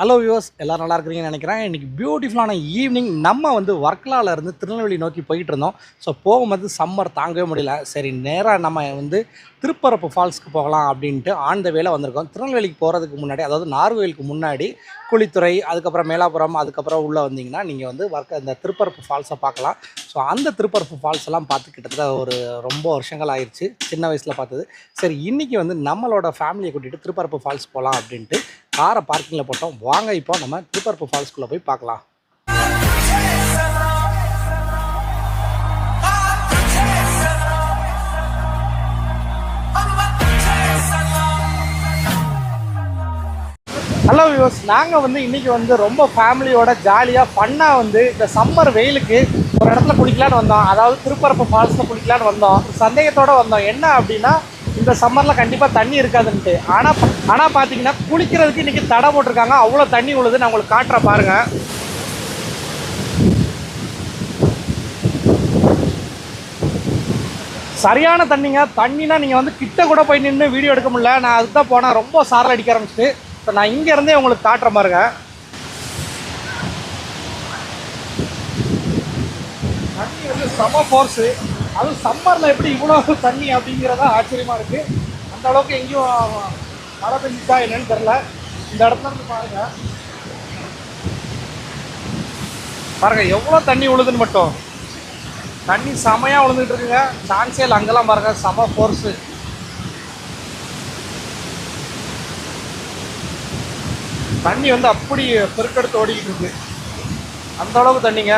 Hello viewers எல்லோரும் நல்லா இருக்கிறீங்கன்னு நினைக்கிறேன். இன்றைக்கி பியூட்டிஃபுல்லான ஈவினிங் நம்ம வந்து வர்க்கலாவில் இருந்து திருநெல்வேலி நோக்கி போயிட்டு இருந்தோம். ஸோ போகும்போது சம்மர் தாங்கவே முடியல. சரி நேராக நம்ம வந்து திருப்பரப்பு ஃபால்ஸ்க்கு போகலாம் அப்படின்ட்டு ஆன் த வேல வந்திருக்கோம். திருநெல்வேலிக்கு போகிறதுக்கு முன்னாடி அதாவது நார்வேலுக்கு முன்னாடி குளித்துறை அதுக்கப்புறம் மேலாபுரம் அதுக்கப்புறம் உள்ளே வந்தீங்கன்னா நீங்கள் வந்து வர்க்க இந்த திருப்பரப்பு ஃபால்ஸை பார்க்கலாம். ஸோ அந்த திருப்பரப்பு ஃபால்ஸ் எல்லாம் பார்த்து கிட்டத்தட்ட ஒரு ரொம்ப வருஷங்கள் ஆயிடுச்சு சின்ன வயசில் பார்த்தது. சரி இன்றைக்கி வந்து நம்மளோட ஃபேமிலியை கூட்டிகிட்டு திருப்பரப்பு ஃபால்ஸ் போகலாம் அப்படின்ட்டு காரை பார்க்கிங்கில் போட்டோம். வாங்க இப்போ நம்ம திருப்பரப்பு ஃபால்ஸ்குள்ளே போய் பார்க்கலாம். ஹலோ வியூஸ் நாங்கள் வந்து இன்றைக்கி வந்து ரொம்ப ஃபேமிலியோட ஜாலியாக ஃபன்னாக வந்து இந்த சம்மர் வெயிலுக்கு ஒரு இடத்துல குளிக்கலான்னு வந்தோம். அதாவது திருப்பரப்பு ஃபால்ஸில் குளிக்கலான்னு வந்தோம். சந்தேகத்தோடு வந்தோம். என்ன அப்படின்னா இந்த சம்மரில் கண்டிப்பாக தண்ணி இருக்காதுன்ட்டு. ஆனால் ஆனால் பார்த்தீங்கன்னா குளிக்கிறதுக்கு இன்றைக்கி தடை போட்டிருக்காங்க. அவ்வளோ தண்ணி உழுது நான் உங்களுக்கு காட்டுறேன் பாருங்கள் சரியான தண்ணிங்க. தண்ணினா நீங்கள் வந்து கிட்ட கூட போய் நின்று வீடியோ எடுக்க முடியல. நான் அதுக்கு தான் போனேன் ரொம்ப சாரல் அடிக்க ஆரம்பிச்சிட்டு. இப்போ நான் இங்கேருந்தே உங்களுக்கு காட்டுற பாருங்க. தண்ணி வந்து சம ஃபோர்ஸு அதுவும் சம்மரில் எப்படி இவ்வளோ தண்ணி அப்படிங்கிறதா ஆச்சரியமாக இருக்குது அந்த அளவுக்கு எங்கேயும் மழை பெஞ்சிச்சா என்னன்னு தெரில இந்த இடத்துல இருந்து பாருங்கள் பாருங்கள் எவ்வளோ தண்ணி உழுதுன்னு மட்டும். தண்ணி செமையாக விழுந்துட்டு இருக்குங்க. சான்ஸே இல்லை அங்கெல்லாம் பாருங்க செம ஃபோர்ஸு தண்ணி வந்து அப்படி பெருக்கெடுத்து ஓடிக்கிட்டு இருக்கு. அந்த அளவுக்கு தண்ணிங்க.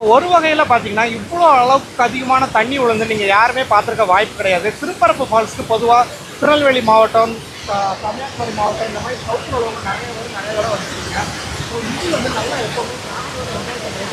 ஒரு வகையில் பார்த்தீங்கன்னா இவ்வளோ அளவுக்கு அதிகமான தண்ணி விழுந்து நீங்கள் யாருமே பார்த்துருக்க வாய்ப்பு கிடையாது. திருப்பரப்பு ஃபால்ஸ்க்கு பொதுவாக திருநெல்வேலி மாவட்டம் க- கன்னியாகுமரி மாவட்டம் இந்த மாதிரி சவுத்தில் உள்ளவங்க நிறைய பேர் நிறைய தடவை வந்துருக்கீங்க. ஸோ இது வந்து நல்லா எப்போவுமே அது நல்லா இருக்கும்.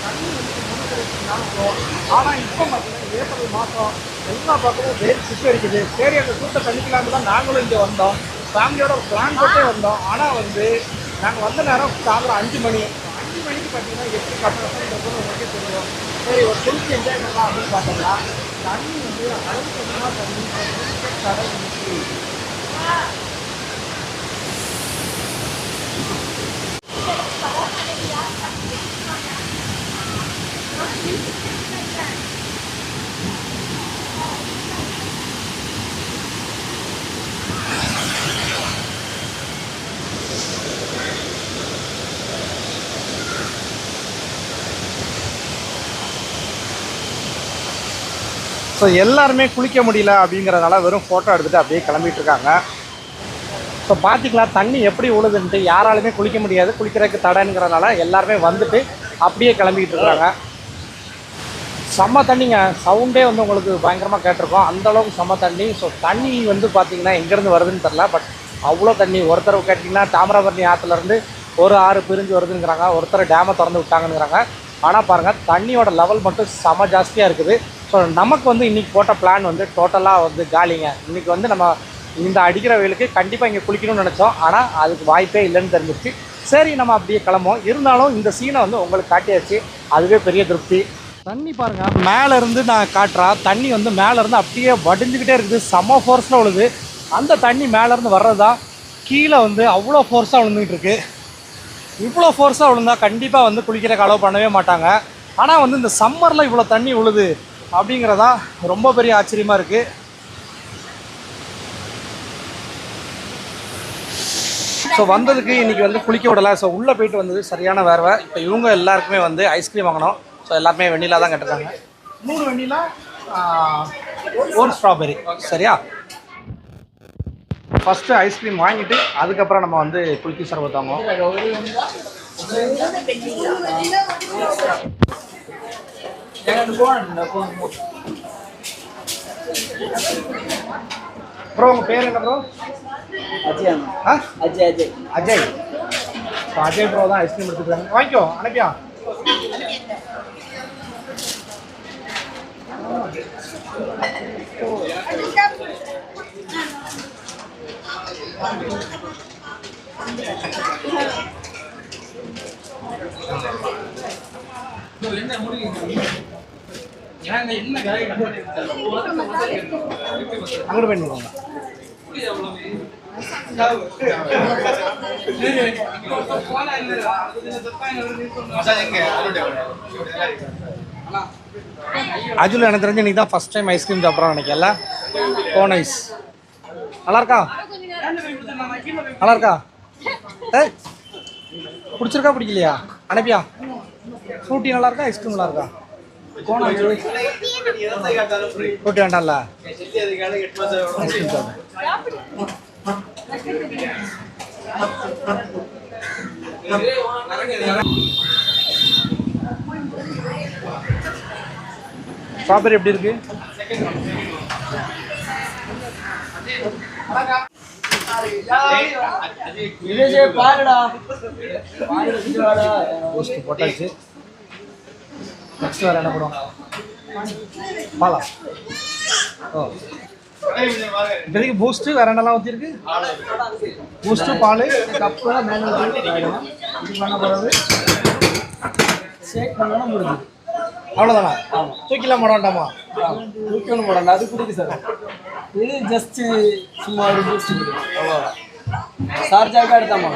தண்ணி வந்து முன்னுக்கு ஆனால் இப்போ பார்த்தீங்கன்னா ஏப்ரல் மாதம் எல்லா பக்கமும் வெயில் சுற்றி அடிக்குது. சரி அந்த சூட்டை தண்ணிக்கலாம்னு தான் நாங்களும் இங்கே வந்தோம். ஃபேமிலியோட ஒரு பிளான் போட்டே வந்தோம். ஆனால் வந்து நாங்கள் வந்த நேரம் சாயந்தரம் அஞ்சு மணி. அஞ்சு மணிக்கு பார்த்தீங்கன்னா எப்படி கஷ்டப்படுறது உங்களுக்கே தெரியும். சரி ஒரு செல்ஃபி என்ஜாய் பண்ணலாம் அப்படின்னு பார்த்தோம்னா தண்ணி வந்து அளவுக்கு அதிகமாக தண்ணி குளிக்க கடல் ஸோ எல்லாருமே குளிக்க முடியல அப்படிங்கிறதுனால வெறும் ஃபோட்டோ எடுத்துகிட்டு அப்படியே கிளம்பிட்டு இருக்காங்க ஸோ பார்த்திங்களா தண்ணி எப்படி உழுதுன்ட்டு யாராலுமே குளிக்க முடியாது. குளிக்கிறதுக்கு தடைங்கிறதுனால எல்லாருமே வந்துட்டு அப்படியே கிளம்பிக்கிட்டு இருக்காங்க செம்ம தண்ணிங்க. சவுண்டே வந்து உங்களுக்கு பயங்கரமாக கேட்டிருக்கோம். அந்தளவுக்கு செம்ம தண்ணி. ஸோ தண்ணி வந்து பார்த்திங்கன்னா எங்கேருந்து வருதுன்னு தெரில பட் அவ்வளோ தண்ணி. ஒருத்தர் கேட்டிங்கன்னா தாமிரபரணி ஆற்றுலேருந்து ஒரு ஆறு பிரிஞ்சு வருதுங்கிறாங்க. ஒருத்தர் டேமை திறந்து விட்டாங்கங்கிறாங்க. ஆனால் பாருங்கள் தண்ணியோட லெவல் மட்டும் செம ஜாஸ்தியாக இருக்குது. ஸோ நமக்கு வந்து இன்றைக்கி போட்ட பிளான் வந்து டோட்டலாக வந்து காலிங்க. இன்றைக்கி வந்து நம்ம இந்த அடிக்கிற வெயிலுக்கு கண்டிப்பாக இங்கே குளிக்கணும்னு நினச்சோம். ஆனால் அதுக்கு வாய்ப்பே இல்லைன்னு தெரிஞ்சிருச்சு. சரி நம்ம அப்படியே கிளம்போம் இருந்தாலும் இந்த சீனை வந்து உங்களுக்கு காட்டியாச்சு. அதுவே பெரிய திருப்தி. தண்ணி பாருங்கள் மேலேருந்து நான் காட்டுறேன் தண்ணி வந்து மேலேருந்து அப்படியே வடிஞ்சுக்கிட்டே இருக்குது. செம ஃபோர்ஸில் விழுது. அந்த தண்ணி மேலேருந்து வர்றது? தான் கீழே வந்து அவ்வளோ ஃபோர்ஸாக விழுந்துகிட்டு இருக்கு. இவ்வளோ ஃபோர்ஸாக விழுந்தால் கண்டிப்பாக வந்து குளிக்கிறக்கு அளவு பண்ணவே மாட்டாங்க. ஆனால் வந்து இந்த சம்மரில் இவ்வளோ தண்ணி உழுது அப்படிங்கிறதா ரொம்ப பெரிய ஆச்சரியமாக இருக்குது ஸோ வந்ததுக்கு இன்றைக்கி வந்து குளிக்க விடலை. ஸோ உள்ளே போயிட்டு வந்தது சரியான வேர்வை. இப்போ இவங்க எல்லாருக்குமே வந்து ஐஸ்கிரீம் வாங்கணும். ஸோ எல்லாருமே வெண்ணிலா தான் கேட்டிருக்காங்க. மூணு வெண்ணிலா ஒரு ஸ்ட்ராபெரி சரியா? ஃபஸ்ட்டு ஐஸ்கிரீம் வாங்கிட்டு அதுக்கப்புறம் நம்ம வந்து குளிக்கி சர்பத் வாங்குவோம். ப்ரோ உங்கள் பேர் என்ன ப்ரோ அஜய் ஆ? அஜய் அஜய். அஜய். ஸோ அஜய் ப்ரோ தான் ஐஸ்கிரீம் எடுத்துக்கிறாங்க. வாங்கிக்கோ அனுப்பியா? அங்கிட்டு அங்கே நிற்கோங்க அஜுல் எனக்கு தெரிஞ்சு நீ தான் ஃபஸ்ட் டைம் ஐஸ்கிரீம் சாப்பிட்றோம் நினைக்கல கோன் oh, ஐஸ் நல்லா இருக்கா நல்லா இருக்கா ஏய் பிடிச்சிருக்கா பிடிக்கலையா அனுப்பியா? ஃப்ரூட்டி நல்லா இருக்கா ஐஸ்கிரீம் நல்லா இருக்கா வேண்டாம்ல. ஸ்ட்ராபெரி எப்படி இருக்கு? போட்டாச்சு. நெக்ஸ்ட் வேறு என்ன போடுவோம் பாலா. ஓ. இப்போதைக்கு பூஸ்ட்டு வேற என்னெல்லாம் ஊற்றிருக்கு பூஸ்ட்டு பால் கப்பு மேனுவல் இது பண்ண போகிறது ஷேக் பண்ணணும் முடிஞ்சு அவ்வளோதானா தூக்கிலாம் போட வேண்டாமா? தூக்கணும் போடணும் அது குடிக்கு சார். இது ஜஸ்ட் சும்மா ஒரு பூஸ்ட் அவ்வளோதான் சார்ஜாக எடுத்தாமா?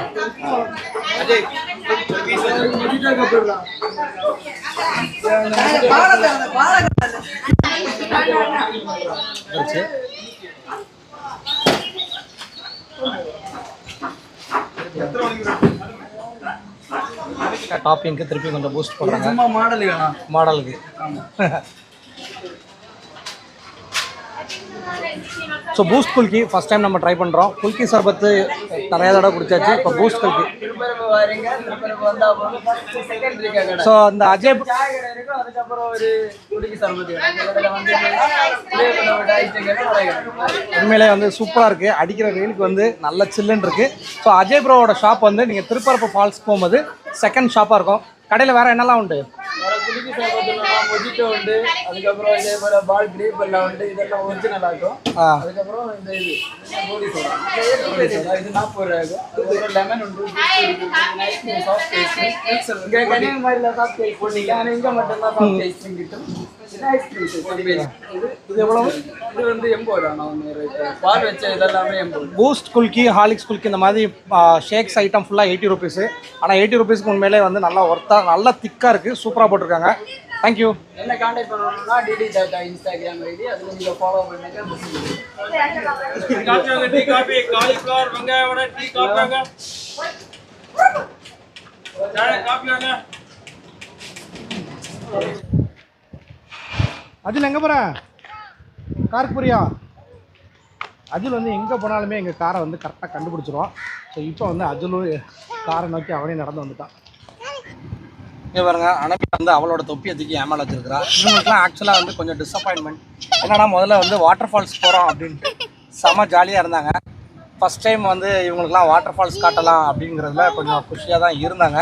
டாப்பிங்க்கு திருப்பி கொஞ்சம் பூஸ்ட் போடுறாங்க. சும்மா மாடல் வேணாம் மாடலுக்கு ஸோ பூஸ்ட் குல்கி ஃபஸ்ட் டைம் நம்ம ட்ரை பண்ணுறோம் குல்கி சர்பத்து நிறைய தடவை குடிச்சாச்சு. இப்போ பூஸ்ட் குல்கி ஸோ அந்த அஜய் உண்மையிலே வந்து சூப்பராக இருக்குது அடிக்கிற வெயிலுக்கு வந்து நல்ல சில்லுன்னு இருக்குது ஸோ அஜய் ப்ரோவோட ஷாப் வந்து நீங்கள் திருப்பரப்பு ஃபால்ஸ் போகும்போது செகண்ட் ஷாப்பாக இருக்கும். கடையில் வேறு என்னெல்லாம் உண்டு? மொஜிட்டோ உண்டு அதுக்கப்புறம் இதே போல பால் கிரேப் எல்லாம் உண்டு இதெல்லாம் ஒரிஜினல் ஆகும் அதுக்கப்புறம் இந்த இது கோலி சோடா. இது நாற்பது அதுக்கப்புறம் லெமன் உண்டு. ஐஸ்கிரீம் சாஃப்ட் ஐஸ்கிரீம் இங்கே கன்னியாகுமரியில் சாஃப்ட் ஐஸ் போட்டீங்க ஆனால் இங்கே மட்டும்தான் சாஃப்ட் ஐஸ்கிரீம் கிட்டும். ஐஸ்கிரீம் ரூபா பூஸ்ட் குல்கி ஹாலிக்ஸ் குல்கி இந்த மாதிரி ஷேக்ஸ் ஐட்டம் ஃபுல்லாக எயிட்டி ருபீஸு ஆனால் எயிட்டி ருபீஸ்க்கு உண்மையிலே வந்து நல்லா ஒர்த்தாக நல்லா திக்காக இருக்குது சூப்பராக போட்டிருக்காங்க. தேங்க்யூ என்ன காண்டாக்ட் பண்ணணும்னா டிடி டாட்டா இன்ஸ்டாகிராம் ஐடி அதில் நீங்கள் ஃபாலோ பண்ணுங்க. டீ காபி காலிஃப்ளவர் வெங்காய வடை டீ காப்பியாங்க சாய காப்பியாங்க அஜில் எங்கே போகிற காருக்கு போறியா? அஜுல் வந்து எங்கே போனாலுமே எங்கள் காரை வந்து கரெக்டாக கண்டுபிடிச்சிருவோம் ஸோ இப்போ வந்து அஜுலும் காரை நோக்கி அவனே நடந்து வந்துட்டான். இங்கே பாருங்க அனபி வந்து அவளோட தொப்பியை தூக்கி ஏமால வச்சிருக்கிறா. இவங்களுக்குலாம் ஆக்சுவலாக வந்து கொஞ்சம் டிசப்பாயின்மெண்ட் என்னன்னா முதல்ல வந்து வாட்டர் ஃபால்ஸ் போகிறோம் அப்படின்ட்டு. செம ஜாலியாக இருந்தாங்க. ஃபஸ்ட் டைம் வந்து இவங்களுக்குலாம் வாட்டர் ஃபால்ஸ் காட்டலாம் அப்படிங்கிறதுல கொஞ்சம் குஷியாக தான் இருந்தாங்க.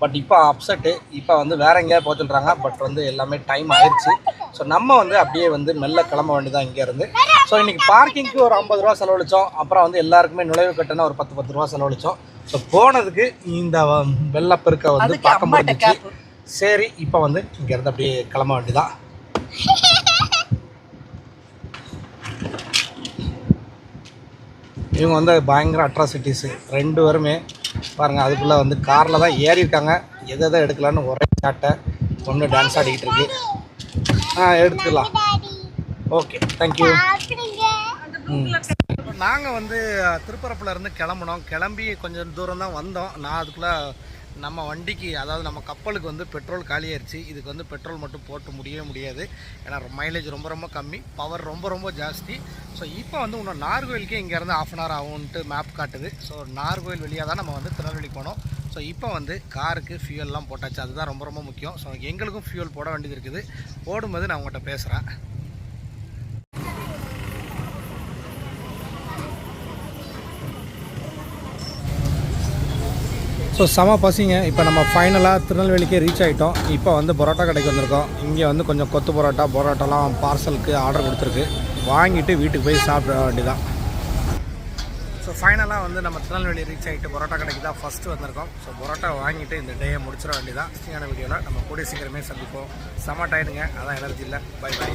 பட் இப்போ அப்செட்டு இப்போ வந்து வேற எங்கேயாவது போக சொல்கிறாங்க பட் வந்து எல்லாமே டைம் ஆயிடுச்சு ஸோ நம்ம வந்து அப்படியே வந்து மெல்ல கிளம்ப வேண்டியதான் இங்கேருந்து ஸோ இன்றைக்கி பார்க்கிங்க்கு ஒரு ஐம்பது ரூபா செலவழித்தோம் அப்புறம் வந்து எல்லாருக்குமே நுழைவு கட்டணம் ஒரு பத்து பத்து ரூபா செலவழித்தோம் ஸோ போனதுக்கு இந்த வெள்ளப்பெருக்கை வந்து பார்க்க முடிஞ்சிச்சு. சரி இப்போ வந்து இங்கேருந்து அப்படியே கிளம்ப வேண்டியதான் இவங்க வந்து பயங்கர அட்ராசிட்டிஸு ரெண்டு பேருமே பாருங்கள் அதுக்குள்ளே வந்து காரில் தான் ஏறி இருக்காங்க எதை எதை எடுக்கலான்னு ஒரே சாட்டை ஒன்று டான்ஸ் ஆடிக்கிட்டு இருக்கு. ஆ எடுத்துக்கலாம். ஓகே தேங்க்யூ நாங்கள் வந்து திருப்பரப்புலேருந்து கிளம்புனோம். கிளம்பி கொஞ்சம் தூரம் தான் வந்தோம். நான் அதுக்குள்ளே நம்ம வண்டிக்கு அதாவது நம்ம கப்பலுக்கு வந்து பெட்ரோல் காலியாயிருச்சு. இதுக்கு வந்து பெட்ரோல் மட்டும் போட்டு முடியவே முடியாது. ஏன்னா மைலேஜ் ரொம்ப ரொம்ப கம்மி. பவர் ரொம்ப ரொம்ப ஜாஸ்தி. ஸோ இப்போ வந்து இன்னும் நார்கோயிலுக்கே இங்கேருந்து ஆஃப் அன் ஹவர் ஆகும்ன்ட்டு மேப் காட்டுது. ஸோ நார்கோயில் வழியாக தான் நம்ம வந்து திருநெல்வேலி போனோம். ஸோ இப்போ வந்து காருக்கு ஃபியூல்லாம் போட்டாச்சு. அதுதான் ரொம்ப ரொம்ப முக்கியம். ஸோ எங்களுக்கும் ஃபியூல் போட வேண்டியது இருக்குது. போடும்போது நான் உங்கள்கிட்ட பேசுகிறேன் ஸோ செம பசிங்க. இப்போ நம்ம ஃபைனலாக திருநெல்வேலிக்கே ரீச் ஆகிட்டோம் இப்போ வந்து பரோட்டா கடைக்கு வந்திருக்கோம். இங்கே வந்து கொஞ்சம் கொத்து பரோட்டா பரோட்டாலாம் பார்சலுக்கு ஆர்டர் கொடுத்துருக்கு. வாங்கிட்டு வீட்டுக்கு போய் சாப்பிட வேண்டியதான் ஸோ ஃபைனலாக வந்து நம்ம திருநெல்வேலி ரீச் ஆகிட்டு பரோட்டா கடைக்கு தான் ஃபஸ்ட்டு வந்திருக்கோம். ஸோ பரோட்டா வாங்கிட்டு இந்த டேயை முடிச்சிட வேண்டியதான் சீயான வீடியோவில் நம்ம கூடிய சீக்கிரமே சந்திப்போம். செம டயர்டுங்க அதான் எனர்ஜி இல்லை. By by